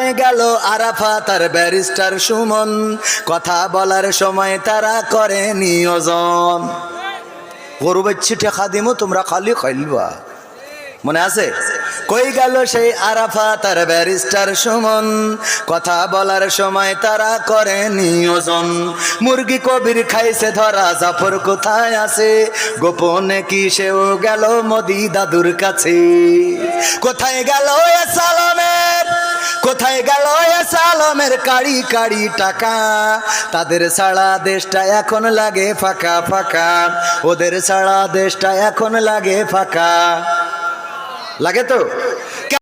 গেল আরাফা তার ব্যারিস্টার সুমন। কথা বলার সময় তারা করে নিয়োজন। গরু টেকা দিমো তোমরা খালি খাইলবা। মনে আছে? কই গেল সেই আরাফা তার ব্যারিস্টার সুমন। কথা বলার সময় তারা করে নিয়োজন। মুরগি কবির খাইছে ধরা, জাফর কোথায় আছে? গোপনে কি সেও গেল মোদি দাদুর কাছে? কোথায় গেল এ সালামের কোথায় গেল এ সালামের কাড়ি কাড়ি টাকা? তাদের সারা দেশটা এখন লাগে ফাঁকা ফাঁকা। ওদের সারা দেশটা এখন লাগে ফাঁকা। লাগে তো?